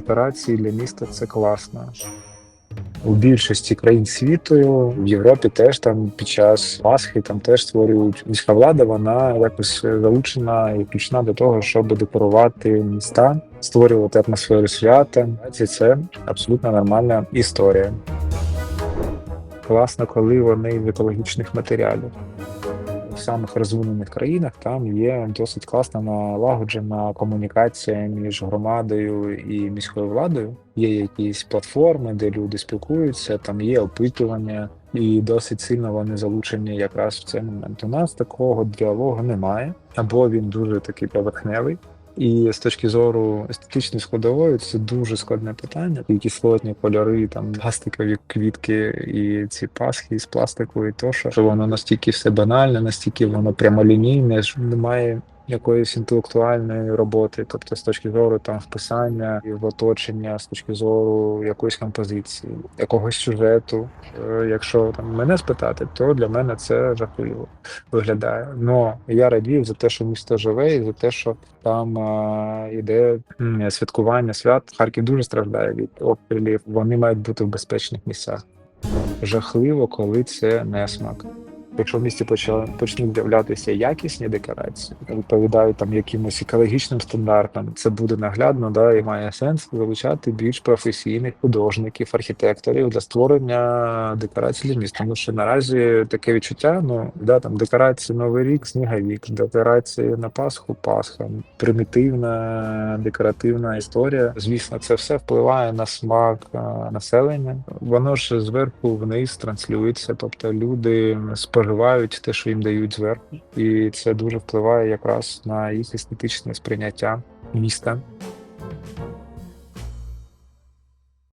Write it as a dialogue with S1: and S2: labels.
S1: декорації для міста це класно. У більшості країн світу в Європі теж там під час Пасхи там теж створюють міська влада. Вона якось залучена і включена до того, щоб декорувати міста, створювати атмосферу свята. Це абсолютно нормальна історія. Класно, коли вони в екологічних матеріалів. Самих розвинених країнах там є досить класна налагоджена комунікація між громадою і міською владою. Є якісь платформи, де люди спілкуються, там є опитування, і досить сильно вони залучені якраз в цей момент. У нас такого діалогу немає, або він дуже такий поверхневий. І з точки зору естетичної складової це дуже складне питання. І кислотні кольори, там пластикові квітки і ці пасхи з пластику, і то, що воно настільки все банальне, настільки воно прямолінійне, що немає якоїсь інтелектуальної роботи, тобто з точки зору там вписання в оточення, з точки зору якоїсь композиції, якогось сюжету. Е, Якщо там мене спитати, то для мене це жахливо виглядає. Но я радію за те, що місто живе, і за те, що там е, іде святкування свят. Харків дуже страждає від обстрілів. Вони мають бути в безпечних місцях. Жахливо, коли це несмак. Якщо в місті почнуть з'являтися якісні декорації, відповідають там якимось екологічним стандартам, це буде наглядно, да, і має сенс залучати більш професійних художників, архітекторів для створення декорацій для міста. Тому що наразі таке відчуття, ну да, там декорації Новий рік, сніговік, декорації на Пасху, Пасха, примітивна декоративна історія. Звісно, це все впливає на смак е, населення. Воно ж зверху вниз транслюється, тобто люди споживають те, що їм дають зверху, і це дуже впливає якраз на їх естетичне сприйняття міста.